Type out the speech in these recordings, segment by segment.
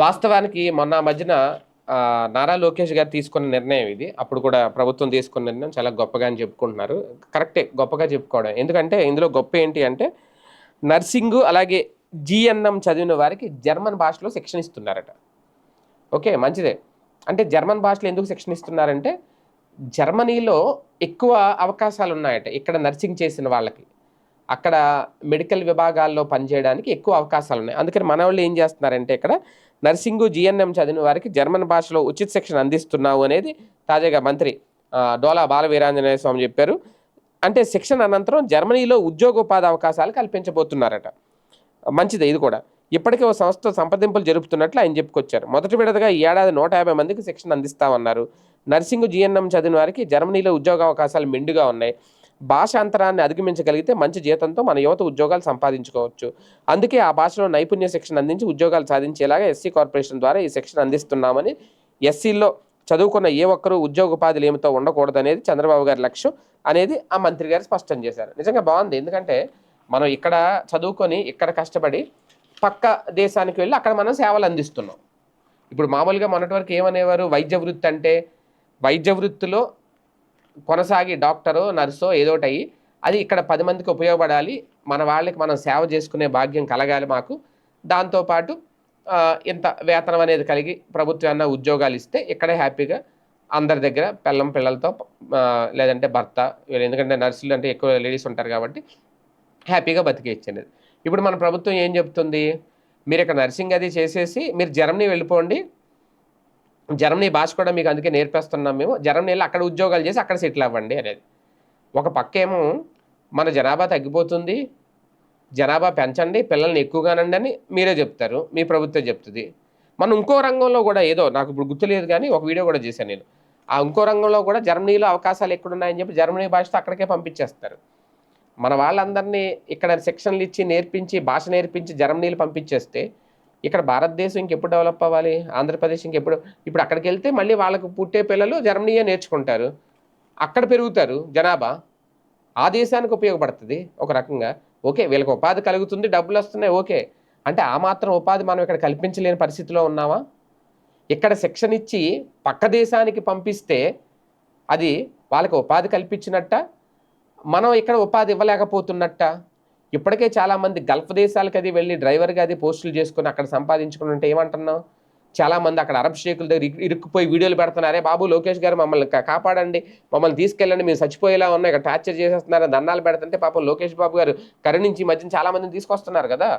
వాస్తవానికి మొన్న మధ్యన నారా లోకేష్ గారు తీసుకున్న నిర్ణయం ఇది. అప్పుడు కూడా ప్రభుత్వం తీసుకున్న నిర్ణయం చాలా గొప్పగా అని చెప్పుకుంటున్నారు. కరెక్టే గొప్పగా చెప్పుకోవడం. ఎందుకంటే ఇందులో గొప్ప ఏంటి అంటే నర్సింగ్ అలాగే జిఎన్ఎం చదివిన వారికి జర్మన్ భాషలో శిక్షణ ఇస్తున్నారట. ఓకే మంచిదే. అంటే జర్మన్ భాషలో ఎందుకు శిక్షణ ఇస్తున్నారంటే జర్మనీలో ఎక్కువ అవకాశాలు ఉన్నాయట ఇక్కడ నర్సింగ్ చేసిన వాళ్ళకి. అక్కడ మెడికల్ విభాగాల్లో పనిచేయడానికి ఎక్కువ అవకాశాలు ఉన్నాయి అందుకని మన వాళ్ళు ఏం చేస్తున్నారంటే ఇక్కడ నర్సింగు జిఎన్ఎం చదివిన వారికి జర్మన్ భాషలో ఉచిత శిక్షణ అందిస్తున్నావు అనేది తాజాగా మంత్రి డోలా బాల వీరాంజనేయ స్వామి చెప్పారు. అంటే శిక్షణ అనంతరం జర్మనీలో ఉద్యోగోపాధి అవకాశాలు కల్పించబోతున్నారట. మంచిదే ఇది కూడా. ఇప్పటికే ఓ సంస్థ సంప్రదింపులు జరుపుతున్నట్లు ఆయన చెప్పుకొచ్చారు. మొదటి విడతగా ఈ ఏడాది నూట యాభై మందికి శిక్షణ అందిస్తామన్నారు. నర్సింగ్ జిఎన్ఎం చదివిన వారికి జర్మనీలో ఉద్యోగ అవకాశాలు మెండుగా ఉన్నాయి. భాష అంతరాన్ని అధిగమించగలిగితే మంచి జీతంతో మన యువత ఉద్యోగాలు సంపాదించుకోవచ్చు. అందుకే ఆ భాషలో నైపుణ్య శిక్షణ అందించి ఉద్యోగాలు సాధించేలాగా ఎస్సీ కార్పొరేషన్ ద్వారా ఈ శిక్షణ అందిస్తున్నామని ఎస్సీలో చదువుకున్న ఏ ఒక్కరూ ఉద్యోగోపాధులు ఏమితో ఉండకూడదనేది చంద్రబాబు గారి లక్ష్యం అనేది ఆ మంత్రి గారు స్పష్టం చేశారు. నిజంగా బాగుంది. ఎందుకంటే మనం ఇక్కడ చదువుకొని ఇక్కడ కష్టపడి పక్క దేశానికి వెళ్ళి అక్కడ మనం సేవలు అందిస్తున్నాం. ఇప్పుడు మామూలుగా మొన్నటి వరకు ఏమనేవారు? వైద్య వృత్తి అంటే వైద్య వృత్తిలో కొనసాగి డాక్టరో నర్సో ఏదోటి అయ్యి అది ఇక్కడ పది మందికి ఉపయోగపడాలి మన వాళ్ళకి మనం సేవ చేసుకునే భాగ్యం కలగాలి మాకు. దాంతోపాటు ఇంత వేతనం అనేది కలిగి ప్రభుత్వం ఉద్యోగాలు ఇస్తే ఇక్కడే హ్యాపీగా అందరి దగ్గర పిల్లం పిల్లలతో లేదంటే భర్త ఎందుకంటే నర్సులు అంటే ఎక్కువ లేడీస్ ఉంటారు కాబట్టి హ్యాపీగా బతికేయచ్చు ఇప్పుడు మన ప్రభుత్వం ఏం చెప్తుంది? మీరు ఇక్కడ నర్సింగ్ అది చేసేసి మీరు జర్మనీ వెళ్ళిపోండి జర్మనీ భాష కూడా మీకు అందుకే నేర్పేస్తున్నాం మేము. జర్మనీలో అక్కడ ఉద్యోగాలు చేసి అక్కడ సెటిల్ అవ్వండి అనేది. ఒక పక్క ఏమో మన జనాభా తగ్గిపోతుంది జనాభా పెంచండి పిల్లల్ని ఎక్కువగానండి అని మీరే చెప్తారు మీ ప్రభుత్వం చెప్తుంది. మనం ఇంకో రంగంలో కూడా ఏదో నాకు ఇప్పుడు గుర్తులేదు కానీ ఒక వీడియో కూడా చేశాను నేను. ఆ ఇంకో రంగంలో కూడా జర్మనీలో అవకాశాలు ఎక్కడున్నాయని చెప్పి జర్మనీ భాషతో అక్కడికే పంపించేస్తారు. మన వాళ్ళందరినీ ఇక్కడ శిక్షణలు ఇచ్చి నేర్పించి భాష నేర్పించి జర్మనీలు పంపించేస్తే ఇక్కడ భారతదేశం ఇంకెప్పుడు డెవలప్ అవ్వాలి? ఆంధ్రప్రదేశ్ ఇంకెప్పుడు? ఇప్పుడు అక్కడికి వెళ్తే మళ్ళీ వాళ్ళకు పుట్టే పిల్లలు జర్మనీయే నేర్చుకుంటారు? అక్కడ పెరుగుతారు జనాభా. ఆ దేశానికి ఉపయోగపడుతుంది ఒక రకంగా. ఓకే వీళ్ళకి ఉపాధి కలుగుతుంది డబ్బులు వస్తున్నాయి ఓకే. అంటే ఆ మాత్రం ఉపాధి మనం ఇక్కడ కల్పించలేని పరిస్థితిలో ఉన్నామా? ఇక్కడ శిక్షణ ఇచ్చి పక్క దేశానికి పంపిస్తే అది వాళ్ళకి ఉపాధి కల్పించినట్ట? మనం ఇక్కడ ఉపాధి ఇవ్వలేకపోతున్నట్ట? ఇప్పటికే చాలామంది గల్ఫ్ దేశాలకు అది వెళ్ళి డ్రైవర్గా అది పోస్టులు చేసుకుని అక్కడ సంపాదించుకుని ఉంటే ఏమంటున్నాం చాలామంది అక్కడ అరబ్ షేకుల దగ్గర ఇరుక్కుపోయి వీడియోలు పెడుతున్నారే. బాబు లోకేష్ గారు మమ్మల్ని కాపాడండి. మమ్మల్ని తీసుకెళ్ళండి. మేము చచ్చిపోయేలా ఉన్నా ఇక్కడ టార్చర్ చేసేస్తున్నారు. దండాలు పెడుతుంటే పాపం లోకేష్ బాబు గారు కరుణించి మధ్యన చాలామందిని తీసుకొస్తున్నారు కదా.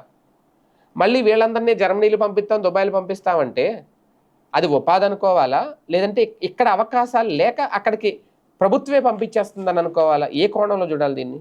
మళ్ళీ వీళ్ళందరినీ జర్మనీలు పంపిస్తాం దుబాయ్లు పంపిస్తామంటే అది ఉపాధి అనుకోవాలా? లేదంటే ఇక్కడ అవకాశాలు లేక అక్కడికి ప్రభుత్వమే పంపించేస్తుందని అనుకోవాలా? ఏ కోణంలో చూడాలి దీన్ని?